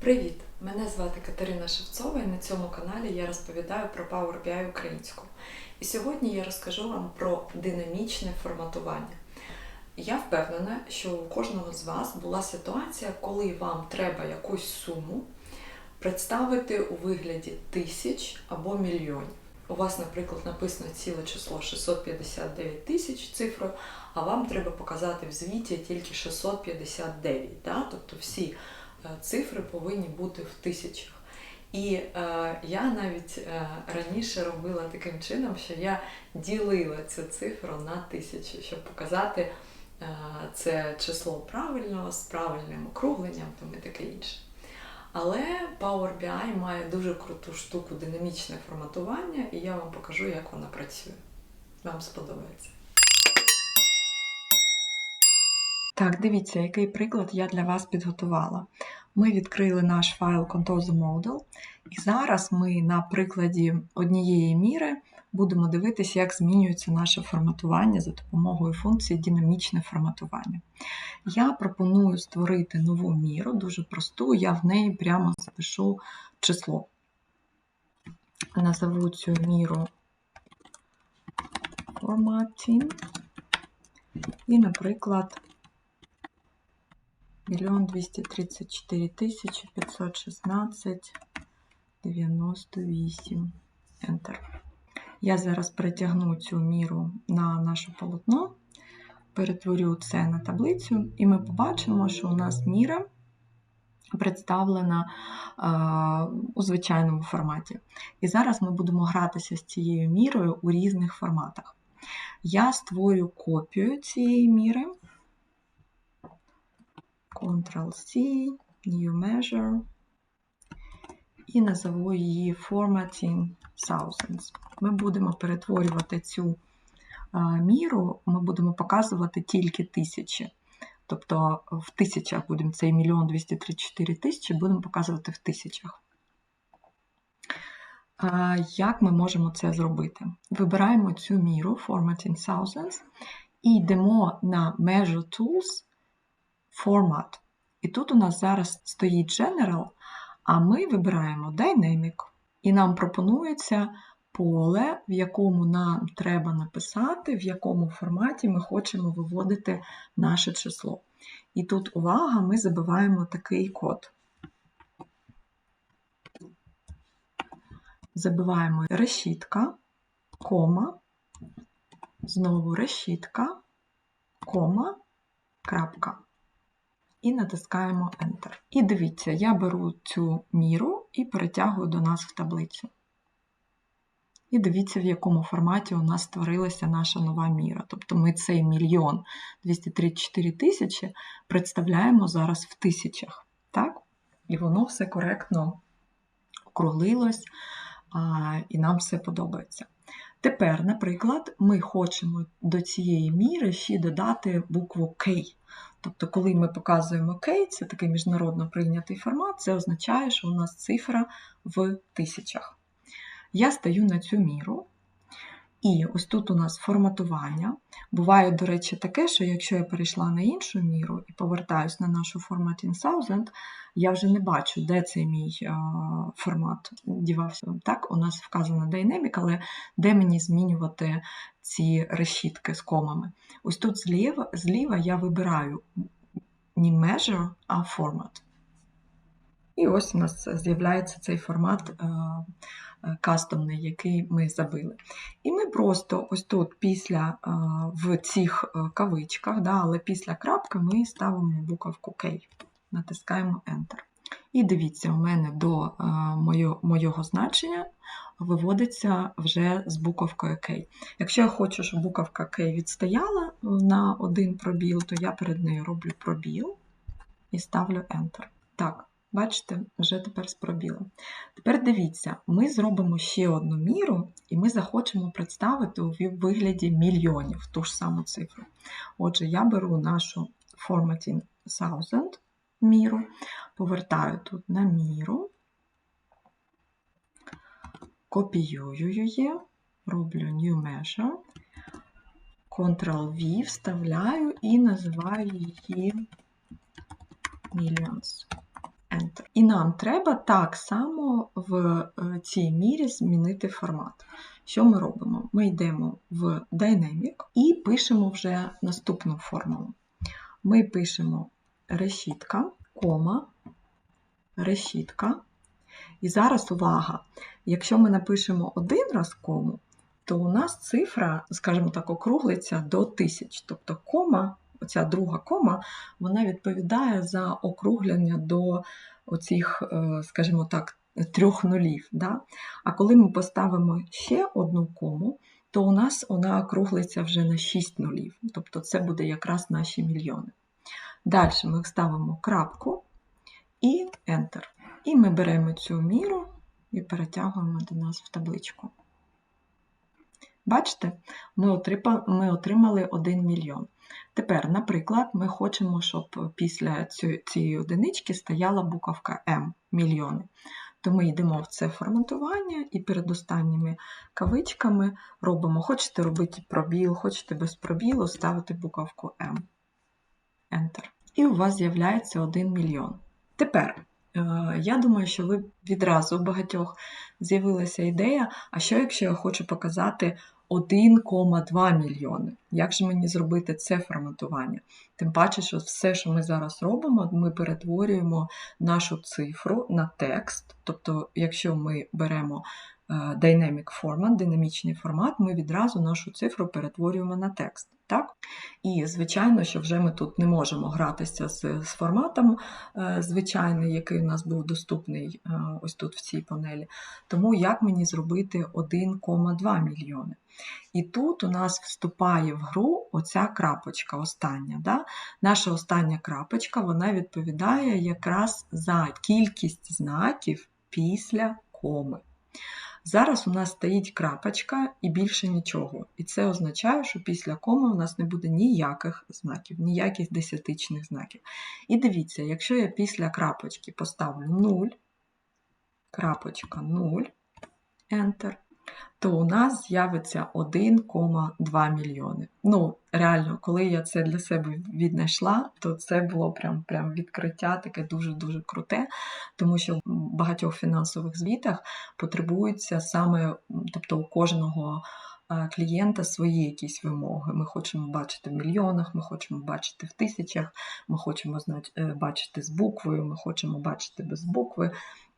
Привіт! Мене звати Катерина Шевцова і на цьому каналі я розповідаю про Power BI українську. І сьогодні я розкажу вам про динамічне форматування. Я впевнена, що у кожного з вас була ситуація, коли вам треба якусь суму представити у вигляді тисяч або мільйонів. У вас, наприклад, написано ціле число 659 тисяч цифрою, а вам треба показати в звіті тільки 659. Да? Тобто всі цифри повинні бути в тисячах. І е, я навіть е, раніше робила таким чином, що я ділила цю цифру на тисячі, щоб показати е, це число правильно з правильним округленням там, і таке інше. Але Power BI має дуже круту штуку динамічне форматування, і я вам покажу, як вона працює. Вам сподобається. Так, дивіться, який приклад я для вас підготувала. Ми відкрили наш файл Contoso Model, і зараз ми на прикладі однієї міри будемо дивитися, як змінюється наше форматування за допомогою функції динамічне форматування. Я пропоную створити нову міру, дуже просту, я в неї прямо запишу число. Назову цю міру formatting. І, наприклад, 1 234 516 98. Enter. Я зараз перетягну цю міру на наше полотно, перетворю це на таблицю, і ми побачимо, що у нас міра представлена е, у звичайному форматі. І зараз ми будемо гратися з цією мірою у різних форматах. Я створю копію цієї міри. Ctrl-C, New Measure і назову її Formatting Thousands. Ми будемо перетворювати цю міру, ми будемо показувати тільки тисячі. Тобто в тисячах будемо цей мільйон 234 тисячі, будемо показувати в тисячах. Як ми можемо це зробити? Вибираємо цю міру Formatting Thousands і йдемо на Measure Tools Format. І тут у нас зараз стоїть General, а ми вибираємо Dynamic. І нам пропонується поле, в якому нам треба написати, в якому форматі ми хочемо виводити наше число. І тут увага, ми забиваємо такий код. Забиваємо решітка, кома, знову решітка, кома, крапка. І натискаємо Enter. І дивіться, я беру цю міру і перетягую до нас в таблицю. І дивіться, в якому форматі у нас створилася наша нова міра. Тобто ми цей мільйон 234 тисячі представляємо зараз в тисячах. Так? І воно все коректно округлилось, і нам все подобається. Тепер, наприклад, ми хочемо до цієї міри ще додати букву К. Тобто, коли ми показуємо «Окей», це такий міжнародно прийнятий формат, це означає, що у нас цифра в тисячах. Я стаю на цю міру, і ось тут у нас форматування. Буває, до речі, таке, що якщо я перейшла на іншу міру і повертаюсь на нашу Formatting Thousand, я вже не бачу, де цей мій формат дівався. Так, у нас вказано Dynamic, але де мені змінювати ці решітки з комами. Ось тут зліва, зліва я вибираю не Measure, а Format. І ось у нас з'являється цей формат кастомний, який ми забили. І ми просто ось тут після в цих кавичках, да, але після крапки ми ставимо буковку K, натискаємо Enter. І дивіться, у мене до моєго значення виводиться вже з буковкою K. Якщо я хочу, щоб буковка K відстояла на один пробіл, то я перед нею роблю пробіл і ставлю Enter. Так, бачите, вже тепер з пробілом. Тепер дивіться, ми зробимо ще одну міру, і ми захочемо представити у вигляді мільйонів ту ж саму цифру. Отже, я беру нашу Formatting Thousand міру, повертаю тут на міру, копіюю її, роблю New Measure, Ctrl-V, вставляю і називаю її Millions. Enter. І нам треба так само в е, цій мірі змінити формат. Що ми робимо? Ми йдемо в Dynamic і пишемо вже наступну формулу. Ми пишемо решітка, кома, решітка. І зараз увага! Якщо ми напишемо один раз кому, то у нас цифра, скажімо так, округлиться до тисяч. Тобто кома, оця друга кома, вона відповідає за округлення до оцих, е, скажімо так, трьох нулів. Да? А коли ми поставимо ще одну кому, то у нас вона округлиться вже на 6 нулів. Тобто це буде якраз наші мільйони. Далі ми ставимо крапку і Enter. І ми беремо цю міру і перетягуємо до нас в табличку. Бачите, ми отримали 1 мільйон. Тепер, наприклад, ми хочемо, щоб після цієї одинички стояла буковка М мільйони. То ми йдемо в це форматування і перед останніми кавичками робимо, хочете робити пробіл, хочете без пробілу, ставити буковку М. Enter. І у вас з'являється 1 мільйон. Тепер, е, я думаю, що ви відразу у багатьох з'явилася ідея, а що якщо я хочу показати 1,2 мільйони. Як же мені зробити це форматування? Тим паче, що все, що ми зараз робимо, ми перетворюємо нашу цифру на текст. Тобто, якщо ми беремо е, Dynamic Format, динамічний формат, ми відразу нашу цифру перетворюємо на текст. Так? І, звичайно, що вже ми тут не можемо гратися з, з форматом е, звичайний, який у нас був доступний е, ось тут в цій панелі. Тому як мені зробити 1,2 мільйони? І тут у нас вступає в гру оця крапочка остання. Да? Наша остання крапочка вона відповідає якраз за кількість знаків після коми. Зараз у нас стоїть крапочка і більше нічого. І це означає, що після коми у нас не буде ніяких знаків, ніяких десятичних знаків. І дивіться, якщо я після крапочки поставлю 0, крапочка 0, Enter, то у нас з'явиться 1,2 мільйони. Ну, реально, коли я це для себе віднайшла, то це було прям прям відкриття таке дуже-дуже круте, тому що в багатьох фінансових звітах потребується саме, тобто у кожного. Клієнта свої якісь вимоги. Ми хочемо бачити в мільйонах, ми хочемо бачити в тисячах, ми хочемо е, бачити з буквою, ми хочемо бачити без букви.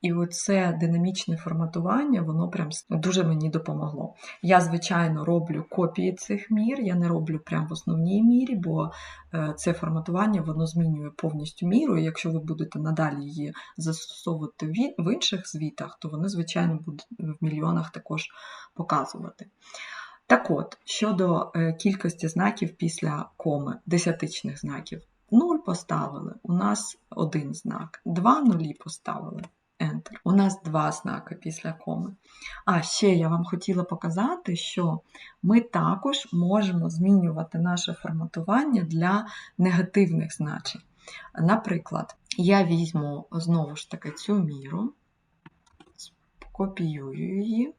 І оце динамічне форматування, воно прям дуже мені допомогло. Я, звичайно, роблю копії цих мір, я не роблю прям в основній мірі, бо е, це форматування воно змінює повністю міру. І якщо ви будете надалі її застосовувати в інших звітах, то вони, звичайно, будуть в мільйонах також показувати. Так от, щодо е, кількості знаків після коми, десятичних знаків. 0 поставили, у нас один знак, два нулі поставили. Enter. У нас два знаки після коми. А ще я вам хотіла показати, що ми також можемо змінювати наше форматування для негативних значень. Наприклад, я візьму знову ж таки цю міру, копіюю її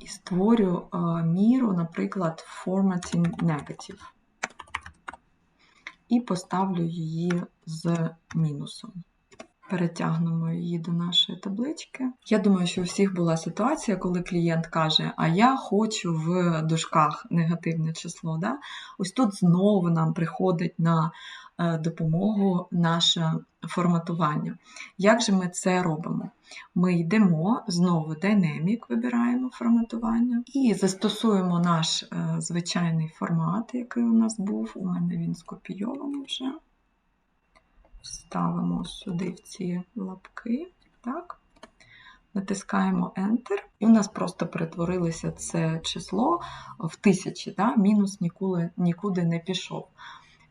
і створю міру, наприклад, Formatting Negative. І поставлю її з мінусом. Перетягнемо її до нашої таблички. Я думаю, що у всіх була ситуація, коли клієнт каже, а я хочу в дужках негативне число. Да? Ось тут знову нам приходить на е, допомогу наше форматування. Як же ми це робимо? Ми йдемо знову Dynamic, вибираємо форматування і застосуємо наш е, звичайний формат, який у нас був. У мене він скопійований вже ставимо сюди в ці лапки, так, натискаємо Enter, і у нас просто перетворилося це число в тисячі, да? мінус нікуди, нікуди не пішов.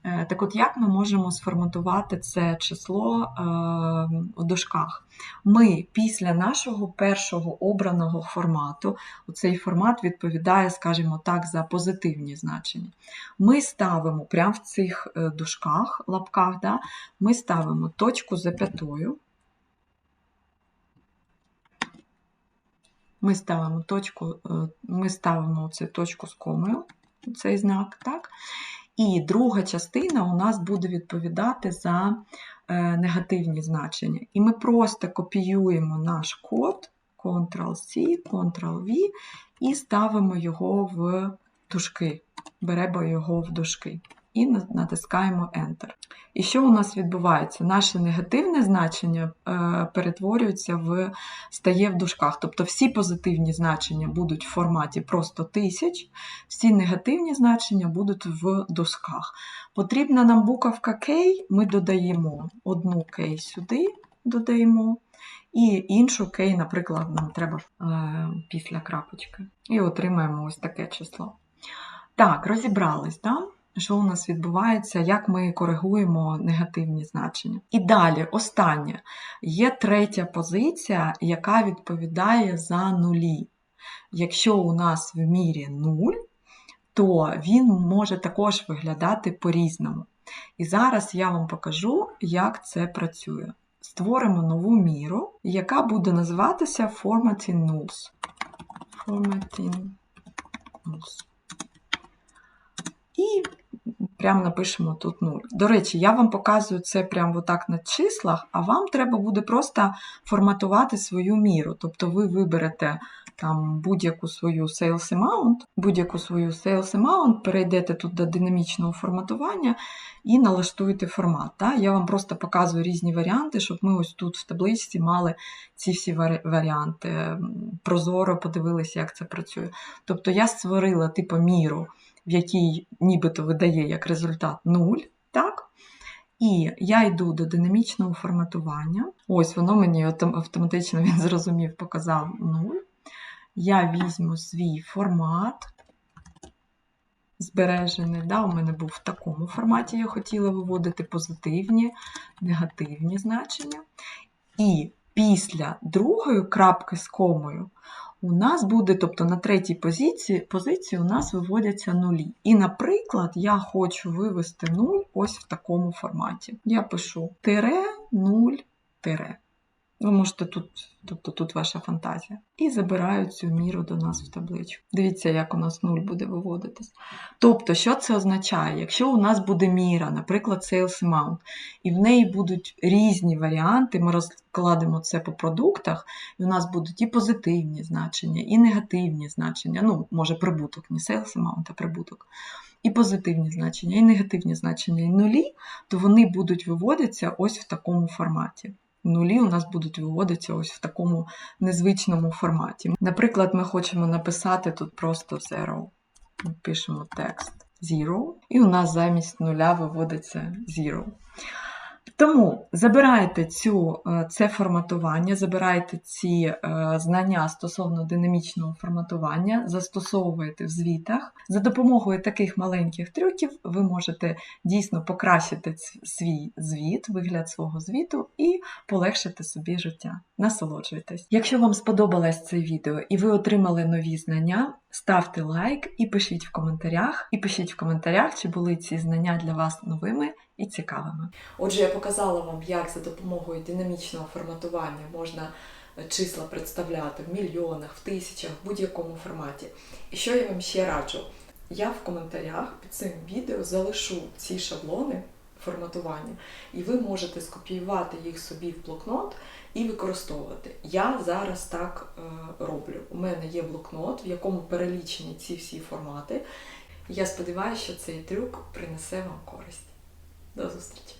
Е, так от, як ми можемо сформатувати це число е, в дужках? Ми після нашого першого обраного формату, цей формат відповідає, скажімо так, за позитивні значення. Ми ставимо прямо в цих е, дужках, лапках, да, ми ставимо точку зап'ятою. Ми ставимо точку, ми ставимо цю точку з комою, цей знак, так? І друга частина у нас буде відповідати за е, негативні значення. І ми просто копіюємо наш код Ctrl-C, Ctrl-V і ставимо його в дужки. Беремо його в дужки і натискаємо Enter. І що у нас відбувається? Наше негативне значення е, перетворюється в стає в дужках. Тобто всі позитивні значення будуть в форматі просто тисяч, всі негативні значення будуть в дужках. Потрібна нам буковка K, ми додаємо одну K сюди, додаємо, і іншу K, наприклад, нам треба е, після крапочки. І отримаємо ось таке число. Так, розібрались, так? Що у нас відбувається, як ми коригуємо негативні значення. І далі, останнє, є третя позиція, яка відповідає за нулі. Якщо у нас в мірі 0, то він може також виглядати по-різному. І зараз я вам покажу, як це працює. Створимо нову міру, яка буде називатися Formatting Nulls. Formatting Nulls. І прямо напишемо тут 0. До речі, я вам показую це прямо отак на числах, а вам треба буде просто форматувати свою міру. Тобто ви виберете там будь-яку свою sales amount, будь-яку свою sales amount, перейдете тут до динамічного форматування і налаштуєте формат. Так? Я вам просто показую різні варіанти, щоб ми ось тут в табличці мали ці всі варіанти, прозоро подивилися, як це працює. Тобто я створила типу міру, в якій нібито видає як результат 0, так? І я йду до динамічного форматування. Ось воно мені автоматично він зрозумів, показав 0. Я візьму свій формат. Збережений, да, у мене був в такому форматі, я хотіла виводити позитивні, негативні значення. І після другої крапки з комою у нас буде, тобто на третій позиції, позиції у нас виводяться нулі. І, наприклад, я хочу вивести 0 ось в такому форматі. Я пишу тире 0 тире. Ви можете тут, тобто тут ваша фантазія. І забираю цю міру до нас в табличку. Дивіться, як у нас 0 буде виводитись. Тобто, що це означає? Якщо у нас буде міра, наприклад, sales amount, і в неї будуть різні варіанти, ми розкладемо це по продуктах, і у нас будуть і позитивні значення, і негативні значення. Ну, може, прибуток, не sales amount, а прибуток. І позитивні значення, і негативні значення, і нулі, то вони будуть виводитися ось в такому форматі. Нулі у нас будуть виводитися ось в такому незвичному форматі. Наприклад, ми хочемо написати тут просто zero. Пишемо текст zero, і у нас замість нуля виводиться zero. Тому забирайте цю, е, це форматування, забирайте ці е, знання стосовно динамічного форматування, застосовуєте в звітах. За допомогою таких маленьких трюків ви можете дійсно покращити свій звіт, вигляд свого звіту і полегшити собі життя. Насолоджуйтесь. Якщо вам сподобалось це відео і ви отримали нові знання, ставте лайк і пишіть в коментарях. І пишіть в коментарях, чи були ці знання для вас новими і цікавими. Отже, я показала вам, як за допомогою динамічного форматування можна е, числа представляти в мільйонах, в тисячах, в будь-якому форматі. І що я вам ще раджу? Я в коментарях під цим відео залишу ці шаблони форматування, і ви можете скопіювати їх собі в блокнот і використовувати. Я зараз так е, роблю. У мене є блокнот, в якому перелічені ці всі формати. Я сподіваюся, що цей трюк принесе вам користь. До зустрічі!